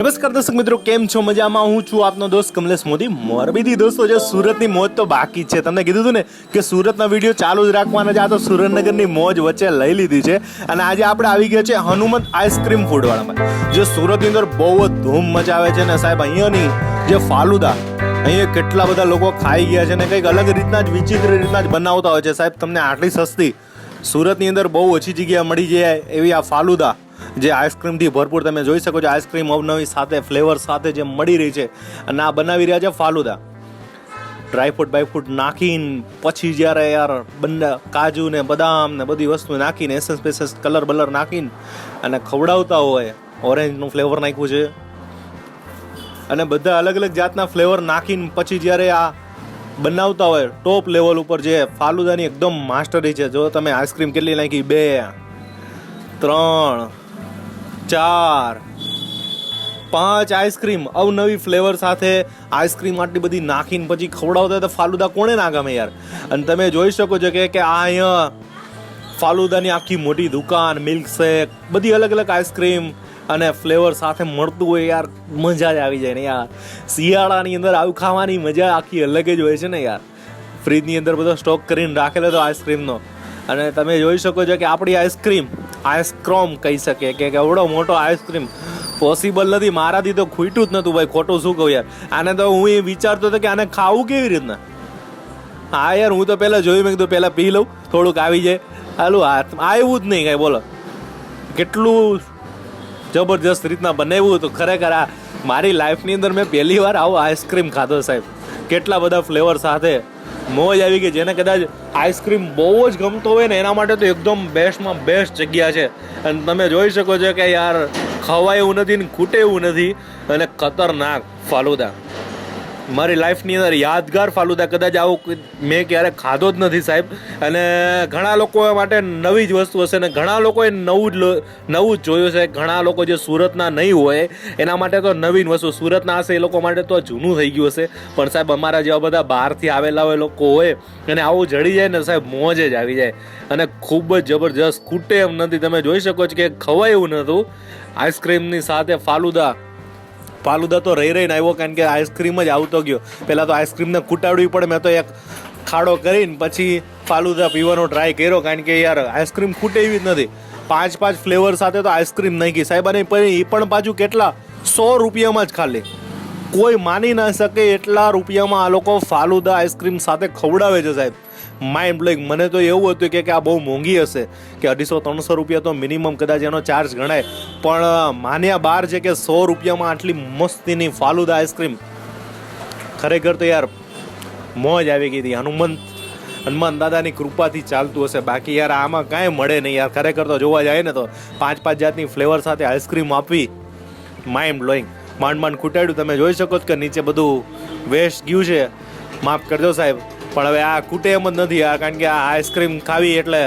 નમસ્કાર દર્શક મિત્રો, કેમ છો? મજામાં હું છું આપનો દોસ્ત કમલેશ મોદી. મોરબીથી દોસ્તો, જે સુરતની મોજ તો બાકી છે. તમને કીધું હતું ને કે સુરતના વીડિયો ચાલુ જ રાખવાના છે. તો સુરેન્દ્રનગરની મોજ વચ્ચે લઈ લીધી છે. અને આજે આપણે આવી ગયા છે હનુમંત આઈસ્ક્રીમ ફૂડવાળામાં જે સુરતની અંદર બહુ જ ધૂમ મચાવે છે. ને સાહેબ, અહીંયાની જે ફાલુદા, અહીંયા કેટલા બધા લોકો ખાઈ ગયા છે ને કંઈક અલગ રીતના જ, વિચિત્ર રીતના જ બનાવતા હોય છે. સાહેબ, તમને આટલી સસ્તી સુરતની અંદર બહુ ઓછી જગ્યા મળી જાય એવી આ ફાલુદા જે આઈસ્ક્રીમથી ભરપૂર તમે જોઈ શકો છો, આઈસ્ક્રીમ અવનવી સાથે, ફ્લેવર સાથે જે મળી રહી છે, અને આ બનાવી રહ્યા છે ફાલુદા. ડ્રાયફ્રૂટ બાયફ્રૂટ નાખીને પછી જ્યારે યાર બંને કાજુ ને બદામ ને બધી વસ્તુ નાખીને એસેન્સ પેસેન્સ કલર બલર નાખીને અને ખવડાવતા હોય ઓરેન્જનું ફ્લેવર નાખ્યું છે. અને બધા અલગ અલગ જાતના ફ્લેવર નાખીને પછી જ્યારે આ બનાવતા હોય ટોપ લેવલ ઉપર જે ફાલુદાની એકદમ માસ્ટરી છે. જો તમે આઈસ્ક્રીમ કેટલી નાખી? બે, ત્રણ ચાર, પાંચ આઈસ્ક્રીમ. અવનવી ફ્લેવર સાથે આઈસ્ક્રીમ આટલી બધી નાખીને પછી ખવડાવતા તો ફાલુદા કોણે ના ગમે યાર? અને તમે જોઈ શકો છો કે કે આ અહીંયા ફાલુદાની આખી મોટી દુકાન, મિલ્કશેક, બધી અલગ અલગ આઈસ્ક્રીમ અને ફ્લેવર સાથે મળતું હોય યાર, મજા જ આવી જાય ને યાર. શિયાળાની અંદર આવું ખાવાની મજા આખી અલગ જ હોય છે ને યાર. ફ્રીજની અંદર બધો સ્ટોક કરીને રાખેલો હતો આઈસ્ક્રીમનો. અને તમે જોઈ શકો છો કે આપણી આઈસ્ક્રીમ, આઈસ્ક્રોમ કહી શકે કે એવડો મોટો આઈસ્ક્રીમ પોસિબલ નથી. મારાથી તો ખૂટ્યું જ નહોતું ભાઈ, ખોટું શું કહું યાર? આને તો હું એ વિચારતો હતો કે આને ખાવું કેવી રીતના? હા યાર, હું તો પહેલાં જોયું, મેં કીધું પહેલાં પી લઉં, થોડુંક આવી જાય. હાલું હાથ આવ્યું જ નહીં કાંઈ, બોલો. કેટલું જબરજસ્ત રીતના બનાવ્યું હતું. ખરેખર આ મારી લાઈફની અંદર મેં પહેલી વાર આવો આઈસ્ક્રીમ ખાધો સાહેબ. કેટલા બધા ફ્લેવર સાથે મોજ આવી ગઈ, જેને કદાચ આઈસ્ક્રીમ બહુ જ ગમતો હોય ને, એના માટે તો એકદમ બેસ્ટમાં બેસ્ટ જગ્યા છે. અને તમે જોઈ શકો છો કે યાર, ખવાય એવું નથી ને ખૂટે એવું નથી. અને ખતરનાક ફાલુદા. મારી લાઈફની અંદર યાદગાર ફાલુદા કદાચ આવું મેં ક્યારે ખાધો જ નથી સાહેબ. અને ઘણા લોકો માટે નવી જ વસ્તુ હશે ને ઘણા લોકોએ નવું જ નવું જ જોયું છે. ઘણા લોકો જે સુરતના નહીં હોય, એના માટે તો નવીન વસ્તુ. સુરતના હશે એ લોકો માટે તો જૂનું થઈ ગયું હશે. પણ સાહેબ, અમારા જેવા બધા બહારથી આવેલા હોય લોકો હોય, અને આવું જડી જાય ને સાહેબ, મોજ જ આવી જાય. અને ખૂબ જ જબરજસ્ત. ખૂટે એમ નથી. તમે જોઈ શકો છો કે ખવાય એવું નહોતું. આઈસ્ક્રીમની સાથે ફાલુદા ફાલુદા તો રહી રહીને આવ્યો કારણ કે આઈસ્ક્રીમ જ આવતો ગયો. પહેલાં તો આઈસ્ક્રીમને કૂટાડવી પડે, મેં તો એક ખાડો કરીને પછી ફાલુદા પીવાનો ટ્રાય કર્યો કારણ કે યાર આઈસ્ક્રીમ ખૂટે એવી જ નથી. પાંચ પાંચ ફ્લેવર સાથે તો આઈસ્ક્રીમ નાખી. સાહેબ, અને એ પણ પાછું કેટલા? સો રૂપિયામાં જ ખાલી. કોઈ માની ના શકે એટલા રૂપિયામાં આ લોકો ફાલુદા આઈસ્ક્રીમ સાથે ખવડાવે છે સાહેબ. માઇન્ડ બ્લોઈંગ મને તો એવું હતું કે આ બહુ મોંઘી હશે, કે અઢીસો ત્રણસો રૂપિયા તો મિનિમમ કદાચ એનો ચાર્જ ગણાય. પણ માન્યા બાર છે કે સો રૂપિયામાં આટલી મસ્તીની ફાલુદા આઈસ્ક્રીમ ખરેખર તો યાર, મોજ આવી ગઈ હતી. હનુમંત, હનુમાન દાદાની કૃપાથી ચાલતું હશે. બાકી યાર, આમાં કાંઈ મળે નહીં યાર. ખરેખર તો જોવા જાય ને તો પાંચ પાંચ જાતની ફ્લેવર સાથે આઈસ્ક્રીમ આપવી માઇન્ડ બ્લોઈંગ માંડ માંડ ખૂટાડ્યું. તમે જોઈ શકો છો કે નીચે બધું વેસ્ટ ગયું છે. માફ કરજો સાહેબ. પણ હવે આ ખૂટે એમ જ નથી આ, કારણ કે આ આઈસ્ક્રીમ ખાવી એટલે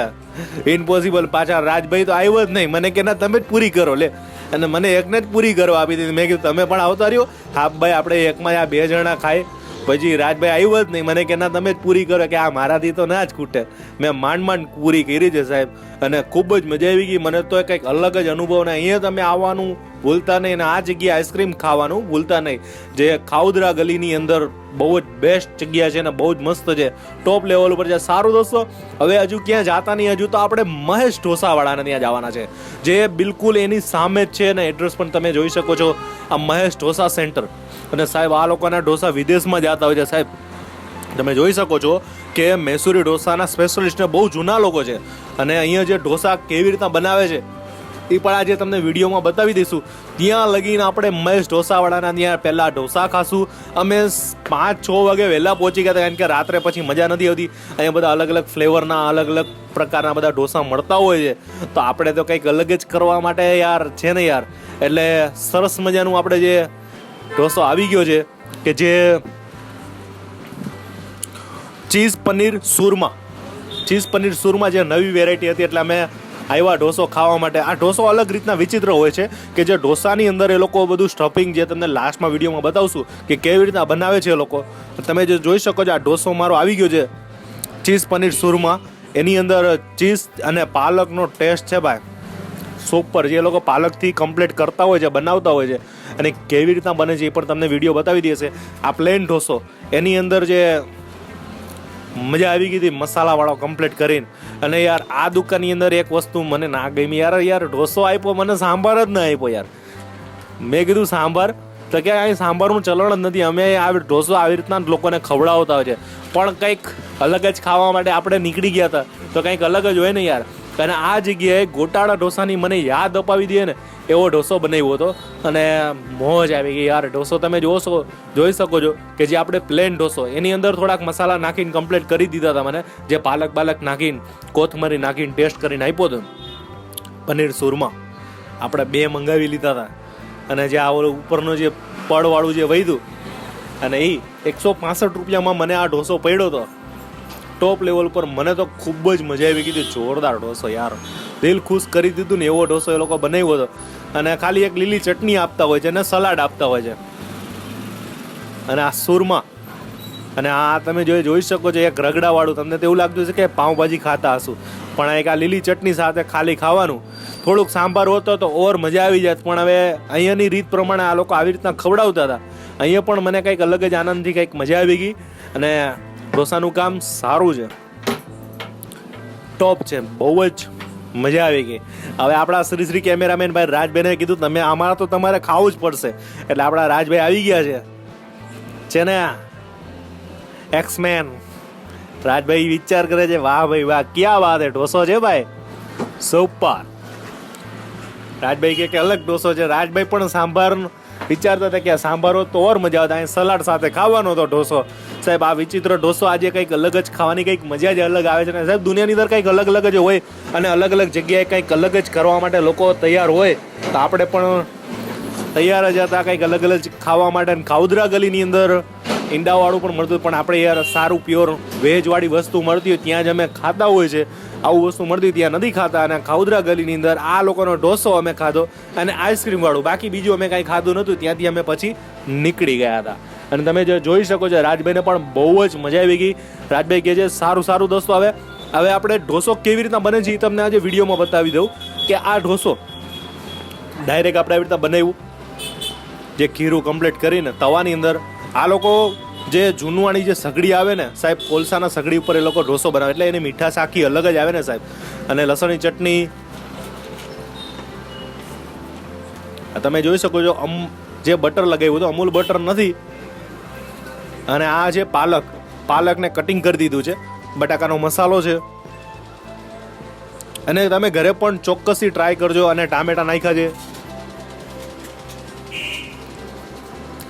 ઇમ્પોસિબલ પાછા રાજભાઈ તો આવ્યો જ નહીં. મને કે, ના, તમે જ પૂરી કરો, લે. અને મને એકને જ પૂરી કરો આપી દીધી. મેં કીધું, તમે પણ આવતા રહ્યો. હા, ભાઈ, આપણે એકમાં આ બે જણા ખાય પછી રાજભાઈ આવ્યો જ નહીં. મને કે, ના, તમે જ પૂરી કરો. કે, આ મારાથી તો ના જ ખૂટે. મેં માંડ માંડ પૂરી કરી છે સાહેબ. અને ખૂબ જ મજા આવી ગઈ. મને તો કંઈક અલગ જ અનુભવ ને અહીંયા તમે આવવાનું ભૂલતા નહીં અને આ જગ્યાએ આઈસ્ક્રીમ ખાવાનું ભૂલતા નહીં. જે ખાઉદરા ગલીની અંદર બહુ જ બેસ્ટ જગ્યા છે ને બહુ જ મસ્ત છે. ટોપ લેવલ ઉપર છે. સારું દોસ્તો, હવે હજુ ક્યાં જાતા નહીં? હજુ તો આપણે મહેશ ઢોસાવાળાને ત્યાં જવાના છે. જે બિલકુલ એની સામે જ છે અને એડ્રેસ પણ તમે જોઈ શકો છો. આ મહેશ ઢોસા સેન્ટર અને સાહેબ, આ લોકોના ઢોસા વિદેશમાં જતા હોય છે. સાહેબ, તમે જોઈ શકો છો કે મૈસૂરી ઢોસાના સ્પેશિયલિસ્ટને બહુ જૂના લોકો છે. અને અહીંયા જે ઢોસા કેવી રીતના બનાવે છે, એ પણ આજે તમને વિડીયોમાં બતાવી દઈશું. ત્યાં લગીને આપણે મહેશ ઢોસાવાળાના ત્યાં પહેલાં ઢોસા ખાશું. અમે પાંચ છ વાગે વહેલા પહોંચી ગયા હતા, કારણ કે રાત્રે પછી મજા નથી આવતી. અહીંયા બધા અલગ અલગ ફ્લેવરના, અલગ અલગ પ્રકારના બધા ઢોસા મળતા હોય છે. તો આપણે તો કંઈક અલગ જ કરવા માટે યાર, છે ને યાર? એટલે સરસ મજાનું આપણે જે ઢોસો આવી ગયો છે કે જે ચીઝ પનીર સુરમા. ચીઝ પનીર સુરમા જે નવી વેરાયટી હતી એટલે અમે આવ્યા ઢોસો ખાવા માટે. આ ઢોસો અલગ રીતના વિચિત્ર હોય છે કે જે ઢોસાની અંદર એ લોકો બધું સ્ટફિંગ જે તમને લાસ્ટમાં વિડીયોમાં બતાવશું કે કેવી રીતના બનાવે છે એ લોકો. તમે જે જોઈ શકો છો આ ઢોસો મારો આવી ગયો છે. ચીઝ પનીર સુરમા. એની અંદર ચીઝ અને પાલકનો ટેસ્ટ છે ભાઈ. સોપર જે લોકો પાલકથી કમ્પ્લીટ કરતા હોય છે, બનાવતા હોય છે, અને કેવી રીતના બને છે એ પણ તમને વીડિયો બતાવી દેશે. આ પ્લેન ઢોસો, એની અંદર જે મજા આવી ગઈ હતી, મસાલાવાળો કમ્પ્લીટ કરીને. અને યાર, આ દુકાનની અંદર એક વસ્તુ મને ના ગમી. યાર યાર, ઢોસો આપ્યો, મને સાંભાર જ ના આપ્યો યાર. મેં કીધું સાંભાર, તો કે અહીં સાંભારનું ચલણ જ નથી. અમે આ ઢોસો આવી રીતના લોકોને ખવડાવતા હોય છે. પણ કંઈક અલગ જ ખાવા માટે આપણે નીકળી ગયા હતા, તો કંઈક અલગ જ હોય ને યાર. અને આ જગ્યાએ ગોટાળા ઢોસાની મને યાદ અપાવી દે ને, એવો ઢોસો બનાવ્યો હતો. અને મોજ આવી ગઈ યાર, ઢોસો તમે જોશો જોઈ શકો છો કે જે આપણે પ્લેન ઢોસો, એની અંદર થોડાક મસાલા નાખીને કમ્પ્લીટ કરી દીધા હતા મને, જે પાલક બાલક નાખીને, કોથમરી નાખીને ટેસ્ટ કરીને આપ્યો હતો. પનીર સુરમા, આપણે બે મંગાવી લીધા હતા. અને જે આ ઉપરનો જે પડવાળું જે વૈધું અને એ એકસો પાસઠ રૂપિયામાં મને આ ઢોસો પડ્યો હતો. ટોપ લેવલ પર મને તો ખૂબ જ મજા આવી ગઈ હતી. જોરદાર ઢોસો યાર. દિલ ખુશ કરી દીધું ને એવો ઢોસો એ લોકો બનાવ્યો હતો. અને ખાલી એક લીલી ચટણી આપતા હોય છે અને સલાડ આપતા હોય છે. અને આ સુરમા. અને આ તમે જો જોઈ શકો છો, એક રગડાવાળું. તમને તો એવું લાગતું છે કે પાઉંભાજી ખાતા હશું. પણ એક આ લીલી ચટણી સાથે ખાલી ખાવાનું. થોડુંક સાંભાર હોતો તો ઓર મજા આવી જાત. પણ હવે અહીંયાની રીત પ્રમાણે આ લોકો આવી રીતના ખવડાવતા હતા. અહીંયા પણ મને કંઈક અલગ જ આનંદથી કંઈક મજા આવી ગઈ. અને ઢોસાનું કામ સારું છે. ટોપ છે, બહુ જ મજા આવી ગઈ. હવે આપણા શ્રી શ્રી કેમેરામેન ભાઈ રાજભાઈને કીધું, તમે અમારા તો તમારે ખાવું જ પડશે. એટલે આપણા રાજભાઈ આવી ગયા છે. છે ને એક્સમેન રાજભાઈ વિચાર કરે છે, વાહ ભાઈ, વાહ, ક્યાં વાત હે, ઢોસો છે ભાઈ? સુપર રાજભાઈ કે અલગ ઢોસો છે. રાજભાઈ પણ સાંભાર વિચારતા હતા કે સાંભાર તો ઓર મજા આવતા અહીં સલાડ સાથે ખાવાનો હતો ઢોસો. સાહેબ, આ વિચિત્ર ઢોસો આજે કંઈક અલગ જ ખાવાની, કંઈક મજા જ અલગ આવે છે ને સાહેબ, દુનિયાની અંદર કંઈક અલગ અલગ જ હોય અને અલગ અલગ જગ્યાએ કંઈક અલગ જ કરવા માટે લોકો તૈયાર હોય, તો આપણે પણ તૈયાર જ હતા કંઈક અલગ અલગ ખાવા માટે. અને ખાઉદરા ગલીની અંદર ઈંડાવાળું પણ મળતું પણ આપણે યાર સારું પ્યોર વેજવાળી વસ્તુ મળતી હોય, ત્યાં જ અમે ખાતા હોય છે. આવું વસ્તુ મળતી ત્યાં નથી ખાતા અને ખાઉદરા ગલીની અંદર આ લોકોનો ઢોસો અમે ખાધો અને આઈસ્ક્રીમ વાળું. બાકી બીજું અમે કાંઈ ખાધું નહોતું, ત્યાંથી અમે પછી નીકળી ગયા હતા. અને તમે જે જોઈ શકો છો, રાજભાઈને પણ બહુ જ મજા આવી ગઈ. રાજભાઈ કહે છે, સારું સારું દોસ્તો, હવે હવે આપણે ઢોસો કેવી રીતના બને છે એ તમને આજે વિડીયોમાં બતાવી દઉં કે આ ઢોસો ડાયરેક્ટ આપણે આવી રીતના બનાવ્યું. જે ખીરું કમ્પ્લીટ કરીને તવાની અંદર આ લોકો જે જૂનવાણી જે સગડી આવે ને, સાહેબ, કોલસાના સગડી ઉપર એ લોકો ઢોસો બનાવે. એટલે એની મીઠાશ આખી અલગ જ આવે ને, સાહેબ. અને લસણની ચટણી. તમે જોઈ શકો છો, અમ, જે બટર લગાવ્યું તો અમૂલ બટર નથી. અને આ છે પાલક. પાલકને કટિંગ કરી દીધું છે. બટાકાનો મસાલો છે. અને તમે ઘરે પણ ચોક્કસથી ટ્રાય કરજો અને ટામેટા નાખ્યા છે.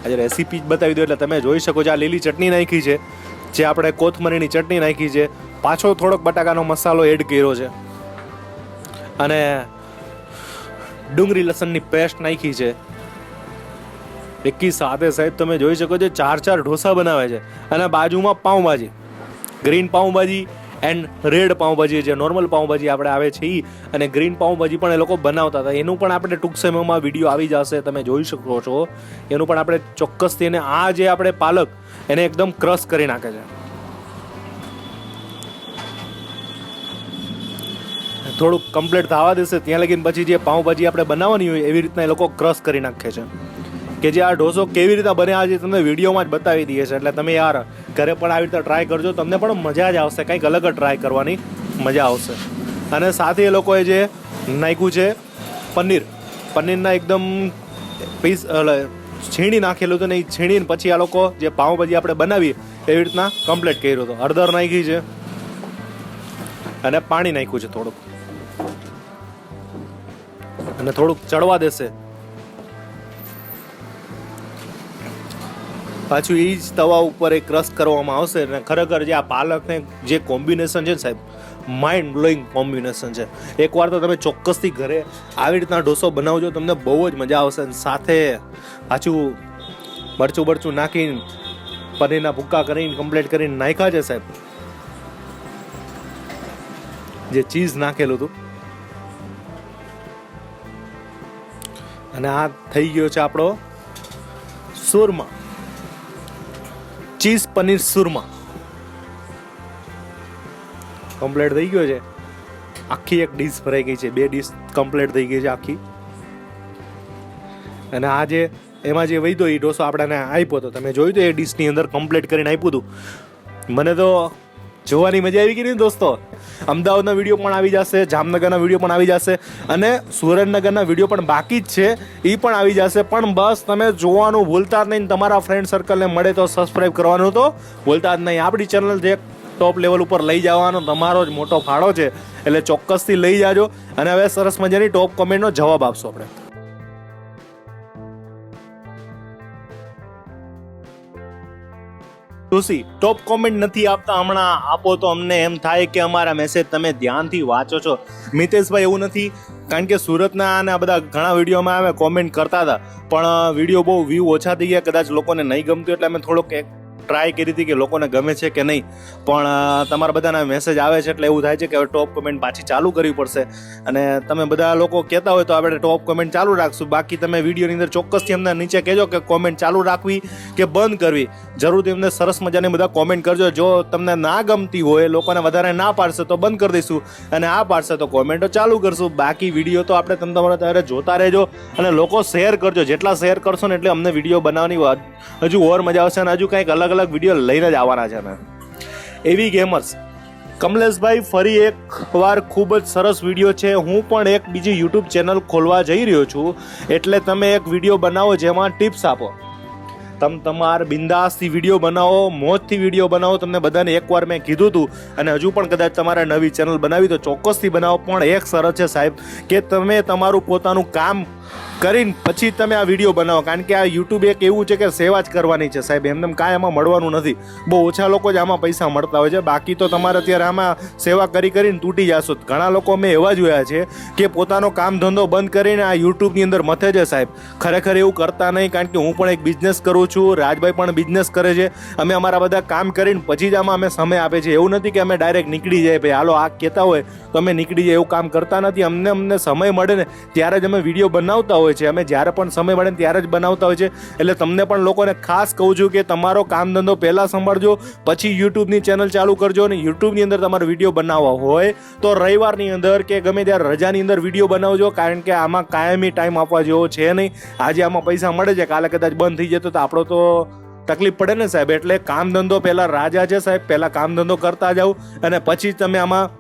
આજે રેસીપી જ બતાવી દો એટલે તમે જોઈ શકો છો આ લીલી ચટણી નાખી છે, જે આપણે કોથમરીની ચટણી નાખી છે. પાછો થોડોક બટાકાનો મસાલો એડ કર્યો છે. અને ડુંગળી લસણની પેસ્ટ નાખી છે. એકી સાથે સાહેબ તમે જોઈ શકો છો, ચાર ચાર ઢોસા બનાવે છે. અને બાજુમાં pav bhaji. Green pav bhaji and red pav bhaji જે નોર્મલ પાઉંભાજી આપણે આવે છે એ અને ગ્રીન પાઉંભાજી પણ એ લોકો બનાવતા હતા. એનું પણ આપણે ટૂંક સમયમાં વીડિયો આવી જશે, તમે જોઈ શકો છો. એનું પણ આપણે ચોક્કસથી એને આ જે આપણે પાલક, એને એકદમ ક્રશ કરી નાખે છે. થોડુંક કમ્પ્લીટ થવા દેશે, ત્યાં લગીને પછી જે પાઉંભાજી આપણે બનાવવાની હોય એવી રીતના એ લોકો ક્રશ કરી નાખે છે. કે જે આ ઢોસો કેવી રીતે બને, આજે તમને વિડીયોમાં જ બતાવી દઈએ છે એટલે તમે યાર ઘરે પણ આવી રીતે ટ્રાય કરજો. તમને પણ મજા જ આવશે. કંઈક અલગ ટ્રાય કરવાની મજા આવશે. અને સાથે એ લોકોએ જે નાખ્યું છે પનીર. પનીરના એકદમ પીસ છીણી નાખેલું હતું ને એ છીણીને પછી આ લોકો જે પાઉંભાજી આપણે બનાવી એવી રીતના કમ્પ્લીટ કર્યું હતું. હળદર નાખી છે અને પાણી નાખ્યું છે થોડુંક. અને થોડુંક ચડવા દેશે. પાછું એ જ તવા ઉપર એ ક્રશ કરવામાં આવશે અને ખરેખર જે આ પાલકને જે કોમ્બિનેશન છે સાહેબ માઇન્ડ બ્લોઈંગ કોમ્બિનેશન છે. એકવાર તો તમે ચોક્કસથી ઘરે આવી રીતના ઢોસો બનાવજો, તમને બહુ જ મજા આવશે અને સાથે પાછું મરચું બરચું નાખીને, પનીરના ભૂક્કા કરીને કમ્પ્લીટ કરીને નાખ્યા છે સાહેબ. જે ચીઝ નાખેલું હતું. અને આ થઈ ગયો છે આપણો સુરમા ચીઝ પનીર સુરમા. કમ્પ્લીટ થઈ ગયો છે. આખી એક ડીશ ભરાઈ ગઈ છે. બે ડીશ કમ્પ્લીટ થઈ ગઈ છે આખી. અને આ જે, એમાં જે વૈધો એ ઢોસો આપણાને આપ્યો હતો તમે જોયું તો એ ડીશની અંદર કમ્પ્લીટ કરીને આપ્યું હતું. મને તો જોવાની મજા આવી ગઈ ને દોસ્તો? અમદાવાદના વીડિયો પણ આવી જશે, જામનગરના વીડિયો પણ આવી જશે અને સુરેન્દ્રનગરના વીડિયો પણ બાકી જ છે એ પણ આવી જશે. પણ બસ તમે જોવાનું ભૂલતા જ નહીં તમારા ફ્રેન્ડ સર્કલને મળે તો સબસ્ક્રાઈબ કરવાનું તો ભૂલતા જ નહીં. આપણી ચેનલ જે ટોપ લેવલ ઉપર લઈ જવાનો, તમારો જ મોટો ફાળો છે. એટલે ચોક્કસથી લઈ જાજો. અને હવે સરસ મજાની ટોપ કોમેન્ટનો જવાબ આપશો આપણે. તુસી ટોપ કોમેન્ટ નથી આપતા હમણાં. આપો તો અમને એમ થાય કે અમારા મેસેજ તમે ધ્યાનથી વાંચો છો. મિતેશભાઈ એવું નથી, કારણ કે સુરતના અને આ બધા ઘણા વિડીયોમાં અમે કોમેન્ટ કરતા હતા. પણ વીડિયો બહુ વ્યૂ ઓછા થઈ ગયા, કદાચ લોકોને નહીં ગમતું, એટલે અમે થોડોક એક ટ્રાય કરી હતી કે લોકોને ગમે છે કે નહીં, પણ તમારા બધાના મેસેજ આવે છે એટલે એવું થાય છે કે હવે ટોપ કમેન્ટ પાછી ચાલુ કરવી પડશે. અને તમે બધા લોકો કહેતા હોય તો આપણે ટોપ કમેન્ટ ચાલુ રાખશું. બાકી તમે વિડીયોની અંદર ચોક્કસથી અમને નીચે કહેજો કે કોમેન્ટ ચાલુ રાખવી કે બંધ કરવી. જરૂરથી અમને સરસ મજાની બધા કોમેન્ટ કરજો. જો તમને ના ગમતી હોય, લોકોને વધારે ના પાડશે તો બંધ કરી દઈશું. અને આ પાડશે તો કોમેન્ટો ચાલુ કરશું. બાકી વીડિયો તો આપણે તમે તમારા ત્યારે જોતા રહેજો અને લોકો શેર કરજો. જેટલા શેર કરશો ને એટલે અમને વીડિયો બનાવવાની વાત હજુ ઓર મજા આવશે અને હજુ કંઈક અલગ અલગ વીડિયો લઈને જ આવવાના છે ને એવી ગેમર્સ કમલેશભાઈ ફરી એક વાર ખૂબ જ સરસ વીડિયો છે. હું પણ એક બીજી યુટ્યુબ ચેનલ ખોલવા જઈ રહ્યો છું. એટલે તમે એક વીડિયો બનાવો જેમાં ટિપ્સ આપો. તમે તમાર બિંદાસથી વીડિયો બનાવો, મોજથી વીડિયો બનાવો. તમને બધાને એકવાર મેં કીધું હતું અને હજુ પણ કદાચ તમારે નવી ચેનલ બનાવી તો ચોક્કસથી બનાવો. પણ એક શરત છે સાહેબ કે તમે તમારું પોતાનું કામ કરીને પછી તમે આ વીડિયો બનાવો. કારણ કે આ યુટ્યુબ એક એવું છે કે સેવા જ કરવાની છે સાહેબ. એમને એમ કાંઈ આમાં મળવાનું નથી. બહુ ઓછા લોકો જ આમાં પૈસા મળતા હોય છે. બાકી તો તમારે અત્યારે આમાં સેવા કરી કરીને તૂટી જશો. ઘણા લોકો મેં એવા જોયા છે કે પોતાનો કામ ધંધો બંધ કરીને આ યુટ્યુબની અંદર મથે છે સાહેબ. ખરેખર એવું કરતા નહીં, કારણ કે હું પણ એક બિઝનેસ કરું છું. રાજભાઈ પણ બિઝનેસ કરે છે. અમે અમારા બધા કામ કરીને પછી જ આમાં અમે સમય આપે છે. એવું નથી કે અમે ડાયરેક્ટ નીકળી જાય ભાઈ, હાલો, આ કહેતા હોય તો અમે નીકળી જાય. એવું કામ કરતા નથી. અમને અમને સમય મળે ને ત્યારે જ અમે વીડિયો બનાવતા હોય છે. અમે જ્યારે પણ સમય મળે ત્યારે જ બનાવતા હોય છે. એટલે તમને પણ લોકોને ખાસ કહું છું કે તમારો કામ ધંધો પહેલાં સંભાળજો, પછી યુટ્યુબની ચેનલ ચાલુ કરજો અને યુટ્યુબની અંદર તમારે વીડિયો બનાવવા હોય તો રવિવારની અંદર કે ગમે ત્યારે રજાની અંદર વીડિયો બનાવજો, કારણ કે આમાં કાયમી ટાઈમ આપવા જેવો છે નહીં. આજે આમાં પૈસા મળે છે, કાલે કદાચ બંધ થઈ જતો તો આપણો તો તકલીફ પડે ને સાહેબ. એટલે કામ ધંધો પહેલાં રાજા છે સાહેબ, પહેલાં કામ ધંધો કરતા જાઓ અને પછી તમે આમાં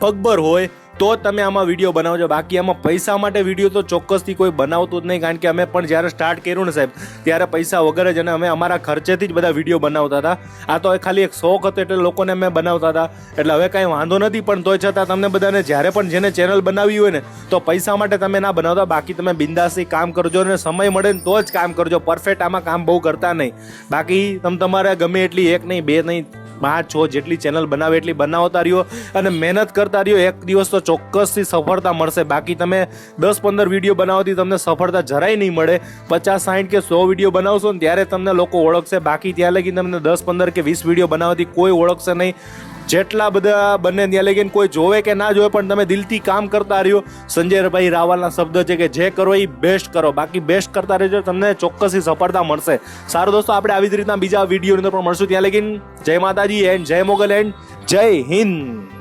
પગભર હોય તો તમે આમાં વીડિયો બનાવજો. બાકી આમાં પૈસા માટે વીડિયો તો ચોક્કસથી કોઈ બનાવતું જ નહીં, કારણ કે અમે પણ જ્યારે સ્ટાર્ટ કર્યું ને સાહેબ, ત્યારે પૈસા વગર જ અને અમે અમારા ખર્ચેથી જ બધા વીડિયો બનાવતા હતા. આ તો ખાલી એક શોખ હતો એટલે લોકોને અમે બનાવતા હતા. એટલે હવે કાંઈ વાંધો નથી, પણ તોય છતાં તમને બધાને જ્યારે પણ જેને ચેનલ બનાવી હોય ને, તો પૈસા માટે તમે ના બનાવતા, બાકી તમે બિંદાસથી કામ કરજો અને સમય મળે ને તો જ કામ કરજો. પરફેક્ટ આમાં કામ બહુ કરતા નહીં. બાકી તમે તમારે ગમે એટલી એક નહીં, બે નહીં પાંચ છ જેટલી ચેનલ બનાવે એટલી બનાવતા રહ્યો અને મહેનત કરતા રહ્યો. એક દિવસ તો ચોક્કસથી સફળતા મળશે. બાકી તમે દસ પંદર વીડિયો બનાવવાથી તમને સફળતા જરાય નહીં મળે. પચાસ સાઠ કે સો વીડિયો બનાવશો ને ત્યારે તમને લોકો ઓળખશે. બાકી ત્યાં લગી તમને દસ, પંદર કે વીસ વીડિયો બનાવવાથી કોઈ ઓળખશે નહીં. જેટલા બધા બંને ત્યાં લગીને કોઈ જોવે કે ના જોવે, પણ તમે દિલથી કામ કરતા રહ્યો. સંજયભાઈ રાવલના શબ્દ છે કે જે કરો એ બેસ્ટ કરો. બાકી બેસ્ટ કરતા રહેજો, તમને ચોક્કસથી સફળતા મળશે. સારું દોસ્તો, આપણે આવી જ રીતના બીજા વિડીયોની અંદર પણ મળશું. ત્યાં લગીન જય માતાજી એન્ડ જય મોગલ એન્ડ જય હિન્દ.